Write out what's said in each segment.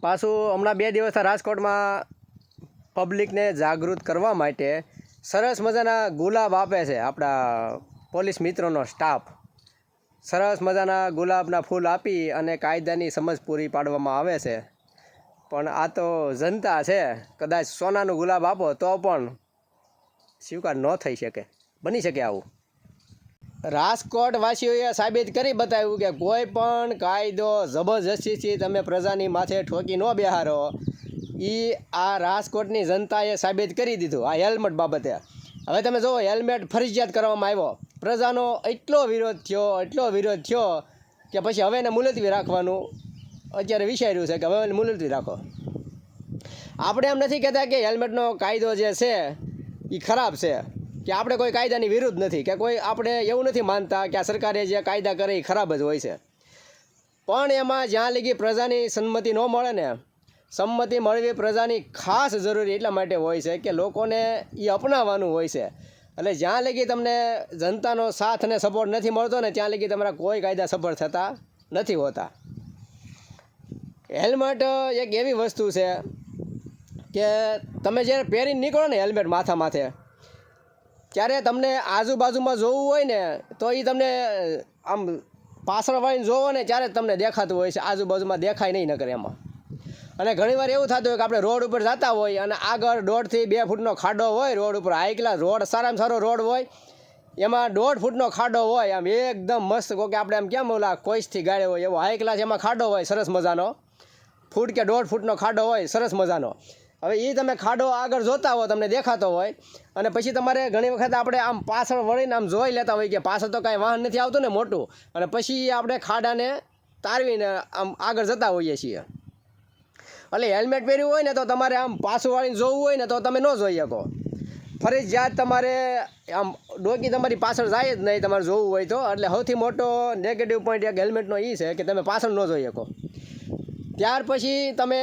પાછું હમણાં બે દિવસથી રાજકોટમાં પબ્લિકને જાગૃત કરવા માટે સરસ મજાના ગુલાબ આપે છે આપણા પોલીસ મિત્રોનો સ્ટાફ સરસ મજાના ગુલાબના ફૂલ આપી અને કાયદાની સમજ પૂરી પાડવામાં આવે છે. પણ આ તો જનતા છે. કદાચ સોનાનું ગુલાબ આપો તો પણ સ્વીકાર ન થઈ શકે. બની શકે આવું. રાજકોટ વાસીઓએ સાબિત કરી બતાવ્યું કે કોઈ પણ કાયદો જબરજસ્તીથી તમે પ્રજાની માથે ઠોકી ન બેહારો. એ આ રાજકોટની જનતાએ સાબિત કરી દીધું આ હેલ્મેટ બાબતે. હવે તમે જુઓ, હેલ્મેટ ફરજિયાત કરવામાં આવ્યો. પ્રજાનો એટલો વિરોધ થયો, એટલો વિરોધ થયો કે પછી હવે એને મુલતવી રાખવાનું અત્યારે વિચાર્યું છે કે હવે એને મુલતવી રાખો. આપણે એમ નથી કહેતા કે હેલ્મેટનો કાયદો જે છે એ ખરાબ છે. કે આપણે કોઈ કાયદાની વિરુદ્ધ નથી, કે કોઈ આપણે એવું નથી માનતા કે આ સરકારે જે કાયદા કરે એ ખરાબ જ હોય છે. પણ એમાં જ્યાં લગી પ્રજાની સંમતિ ન મળે ને, સંમતિ મળવી પ્રજાની ખાસ જરૂરી એટલા માટે હોય છે કે લોકોને એ અપનાવવાનું હોય છે. એટલે જ્યાં લગી તમને જનતાનો સાથ અને સપોર્ટ નથી મળતો ને, ત્યાં લગી તમારા કોઈ કાયદા સફળ થતા નથી હોતા. હેલ્મેટ એક એવી વસ્તુ છે કે તમે જ્યારે પહેરીને નીકળો ને હેલ્મેટ માથા માથે ત્યારે તમને આજુબાજુમાં જોવું હોય ને, તો એ તમને આમ પાછળ વાળીને જોવો ને, ત્યારે તમને દેખાતું હોય છે. આજુબાજુમાં દેખાય નહીં નકર એમાં. અને ઘણીવાર એવું થતું હોય કે આપણે રોડ ઉપર જતા હોય અને આગળ દોઢથી બે ફૂટનો ખાડો હોય, રોડ ઉપર હાઈ ક્લાસ રોડ, સારામાં સારો રોડ હોય, એમાં દોઢ ફૂટનો ખાડો હોય, આમ એકદમ મસ્ત કહો કે આપણે આમ કેમ ઓલા કોઈસથી ગાડે હોય એવો હાઈ ક્લાસ એમાં ખાડો હોય, સરસ મજાનો. ફૂટ કે દોઢ ફૂટનો ખાડો હોય, સરસ મજાનો. હવે એ તમે ખાડો આગળ જોતા હો તમને દેખાતો હોય, અને પછી તમારે ઘણી વખત આપણે આમ પાછળ વળીને આમ જોઈ લેતા હોય કે પાછળ તો કાંઈ વાહન નથી આવતું ને મોટું, અને પછી આપણે ખાડાને તારવીને આમ આગળ જતા હોઈએ છીએ. એટલે હેલ્મેટ પહેર્યું હોય ને તો તમારે આમ પાછું વાળીને જોવું હોય ને તો તમે ન જોઈ શકો. ફરજિયાત તમારે આમ ડોકી તમારી પાછળ જાય જ નહીં તમારે જોવું હોય તો, એટલે સૌથી મોટો નેગેટિવ પોઈન્ટ એક હેલ્મેટનો એ છે કે તમે પાછળ ન જોઈ શકો. ત્યાર પછી તમે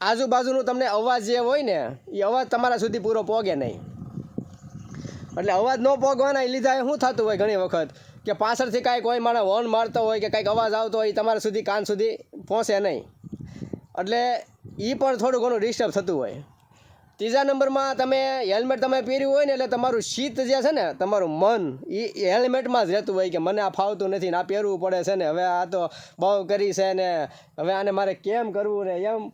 આજુબાજુનું તમને અવાજ જે હોય ને, એ અવાજ તમારા સુધી પૂરો પોગે નહીં. એટલે અવાજ ન પોગવાના, એ લીધા શું થતું હોય ઘણી વખત? કે પાછળથી કાંઈ કોઈ માણસ હોર્ન મારતો હોય કે કાંઈક અવાજ આવતો હોય તમારા સુધી, કાન સુધી પહોંચે નહીં. એટલે એ પણ થોડું ઘણું ડિસ્ટર્બ થતું હોય. ત્રીજા નંબરમાં તમે હેલ્મેટ તમે પહેર્યું હોય ને, એટલે તમારું શીત જે છે ને, તમારું મન એ હેલ્મેટમાં જ રહેતું હોય કે મને આ ફાવતું નથી ને, આ પહેરવું પડે છે ને, હવે આ તો બહુ કરી છે ને, હવે આને મારે કેમ કરવું ને, એમ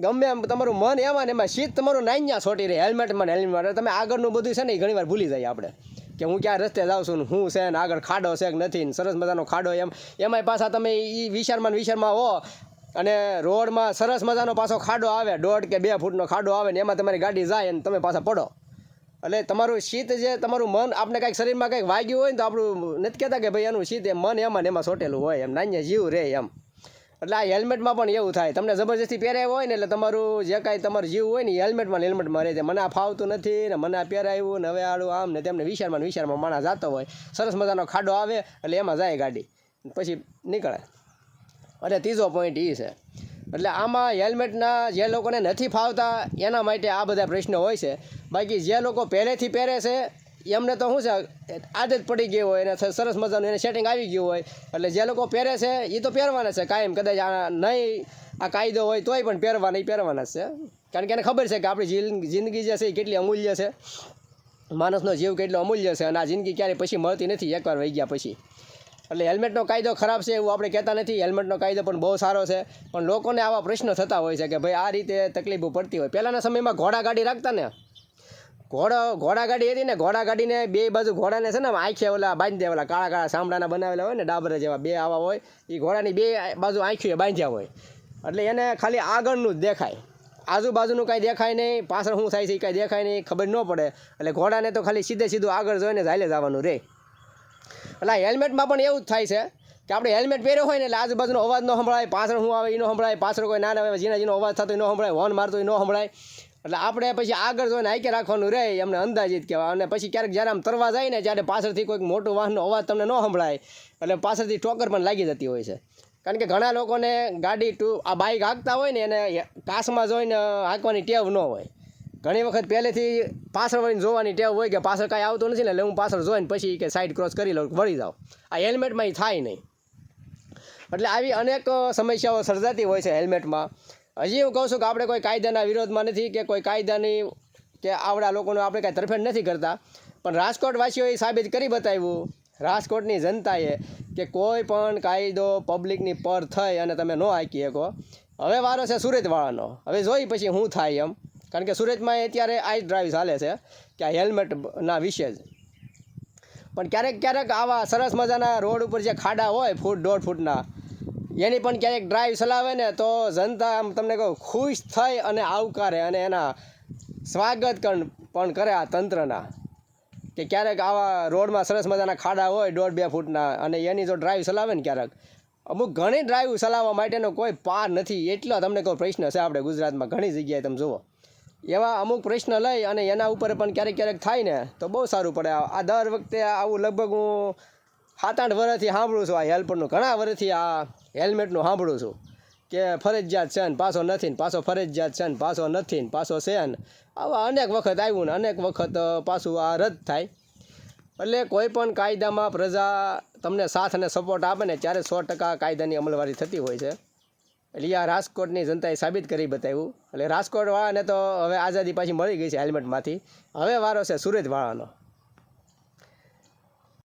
ગમે એમ તમારું મન એમાં ને એમાં શીત તમારું નાઈન્યા છોટી રહે હેલ્મેટમાં હેલ્મેટ તમે આગળનું બધું છે ને એ ઘણીવાર ભૂલી જાય આપણે. કે હું ક્યાં રસ્તે જાઉં છું ને હું છે ને આગળ ખાડો છે કે નથી સરસ મજાનો ખાડો એમ. એમાંય પાછા તમે એ વિચારમાં ને હો અને રોડમાં સરસ મજાનો પાછો ખાડો આવે, દોઢ કે બે ફૂટનો ખાડો આવે ને એમાં તમારી ગાડી જાય અને તમે પાછા પડો. એટલે તમારું શીત જે તમારું મન આપણે કાંઈક શરીરમાં કંઈક વાગ્યું હોય ને તો આપણું નથી કહેતા કે ભાઈ એનું શીત એ મન એમાં ને એમાં સોટેલું હોય એમ. નાન્ય જીવ રહે એમ. એટલે આ હેલ્મેટમાં પણ એવું થાય. તમને જબરજસ્તી પહેરાવ્યું હોય ને એટલે તમારું જે કાંઈ તમારું જીવ હોય ને એ હેલ્મેટમાં હેલ્મેટમાં રહે છે. મને આ ફાવતું નથી ને મને આ પહેરાવ્યું ને હવે આડું આમ ને તેમને વિશારમાં વિચારમાં માણસ જાતો હોય. સરસ મજાનો ખાડો આવે એટલે એમાં જાય ગાડી. પછી નીકળે. એટલે ત્રીજો પોઈન્ટ એ છે. એટલે આમાં હેલ્મેટના જે લોકોને નથી ફાવતા એના માટે આ બધા પ્રશ્નો હોય છે. બાકી જે લોકો પહેલેથી પહેરે છે એમને તો શું છે, આદત પડી ગઈ હોય અને સરસ મજાનું એને સેટિંગ આવી ગયું હોય. એટલે જે લોકો પહેરે છે એ તો પહેરવાના છે કાયમ. કદાચ આ નહીં આ કાયદો હોય તોય પણ પહેરવાના એ પહેરવાના છે. કારણ કે એને ખબર છે કે આપણી જિંદગી જે છે એ કેટલી અમૂલ્ય છે. માણસનો જીવ કેટલો અમૂલ્ય છે અને આ જિંદગી ક્યારેય પછી મળતી નથી, એકવાર વહી ગયા પછી. એટલે હેલ્મેટનો કાયદો ખરાબ છે એવું આપણે કહેતા નથી. હેલ્મેટનો કાયદો પણ બહુ સારો છે. પણ લોકોને આવા પ્રશ્નો થતા હોય છે કે ભાઈ આ રીતે તકલીફો પડતી હોય. પહેલાંના સમયમાં ઘોડા ગાડી રાખતા ને? ઘોડો ઘોડા ગાડી હતી ને ઘોડા ગાડીને બે બાજુ ઘોડાને છે ને આંખે ઓલા બાંધી દે ઓલા કાળા કાળા સાંભળાના બનાવેલા હોય ને, ડાબરા જેવા બે આવા હોય એ ઘોડાની બે બાજુ આંખીએ બાંધ્યા હોય. એટલે એને ખાલી આગળનું જ દેખાય. આજુબાજુનું કાંઈ દેખાય નહીં, પાછળ શું થાય છે એ કાંઈ દેખાય નહીં, ખબર ન પડે. એટલે ઘોડાને તો ખાલી સીધે સીધું આગળ જોઈને જ જવાનું રહે એટલે હેલ્મેટમાં પણ એવું જ થાય છે કે આપણે હેલ્મેટ પહેર્યો હોય ને એટલે આજુબાજુનો અવાજ ન સંભળાય, પાછળ શું આવે એ ન સંભળાય, પાછળ કોઈ નાના આવે જીના જીનો અવાજ થતો ન સંભળાય, હોર્ન મારતો ન સંભળાય. એટલે આપણે પછી આગળ જોઈને આઈકે રાખવાનું રહે, એમને અંદાજિત કહેવાય. અને પછી ક્યારેક જ્યારે આમ તરવા જાય ને, ત્યારે પાછળથી કોઈક મોટું વાહનનો અવાજ તમને ન સંભળાય. એટલે પાછળથી ઠોકર પણ લાગી જતી હોય છે. કારણ કે ઘણા લોકોને ગાડી ટુ, આ બાઇક હાંકતા હોય ને, એને કાસમાં જોઈને હાંકવાની ટેવ ન હોય. ઘણી વખત પહેલેથી પાછળ વળીને જોવાની ટેવ હોય કે પાછળ કાંઈ આવતું નથી ને, એટલે હું પાછળ જોઈને પછી કે સાઈડ ક્રોસ કરી લઉં, વળી જાઉં. આ હેલ્મેટમાં એ થાય નહીં. એટલે આવી અનેક સમસ્યાઓ સર્જાતી હોય છે હેલ્મેટમાં. હજી હું કહું છું કે આપણે કોઈ કાયદાના વિરોધમાં નથી કે કોઈ કાયદાની કે આવડા લોકોનું આપણે કાંઈ તરફેણ નથી કરતા. પણ રાજકોટવાસીઓએ સાબિત કરી બતાવ્યું, રાજકોટની જનતાએ કે કોઈ પણ કાયદો પબ્લિકની પર થઈ અને તમે ન હાંકી શકો. હવે વારો છે સુરતવાળાનો. હવે જોઈ પછી શું થાય એમ. કારણ કે સુરતમાં અત્યારે આ ડ્રાઈવ ચાલે છે કે આ હેલ્મેટના વિશે જ. પણ ક્યારેક ક્યારેક આવા સરસ મજાના રોડ ઉપર જે ખાડા હોય ફૂટ દોઢ ફૂટના એની પણ ક્યારેક ડ્રાઈવ ચલાવે ને તો જનતા આમ તમને કહું, ખુશ થઈ અને આવકારે અને એના સ્વાગત પણ કરે આ તંત્રના. કે ક્યારેક આવા રોડમાં સરસ મજાના ખાડા હોય દોઢ બે ફૂટના અને એની જો ડ્રાઈવ ચલાવે ને ક્યારેક, અમુક ઘણી ડ્રાઈવ ચલાવવા માટેનો કોઈ પાર નથી એટલો તમને કોઈ પ્રશ્ન છે આપણે ગુજરાતમાં ઘણી જગ્યાએ તમે જુઓ. એવા અમુક પ્રશ્ન લઈ અને એના ઉપર પણ ક્યારેક ક્યારેક થાય ને તો બહુ સારું પડે. આ દર વખતે આવું લગભગ હું સાત આઠ વર્ષથી સાંભળું છું આ હેલ્પરનું. ઘણા વર્ષથી આ હેલ્મેટનું સાંભળું છું કે ફરજિયાત છે ને પાછો નથી ને પાછો ફરજિયાત છે ને પાછો નથી ને પાછો છે ને. આવા અનેક વખત આવ્યું ને અનેક વખત પાછું આ રદ થાય. એટલે કોઈ પણ કાયદામાં પ્રજા તમને સાથ અને સપોર્ટ આપે ને ત્યારે સો ટકા કાયદાની અમલવારી થતી હોય છે. એટલે આ રાજકોટની જનતાએ સાબિત કરી બતાવ્યું. એટલે રાજકોટવાળાને તો હવે આઝાદી પાછી મળી ગઈ છે હેલ્મેટમાંથી. હવે વારો છે સુરતવાળાનો.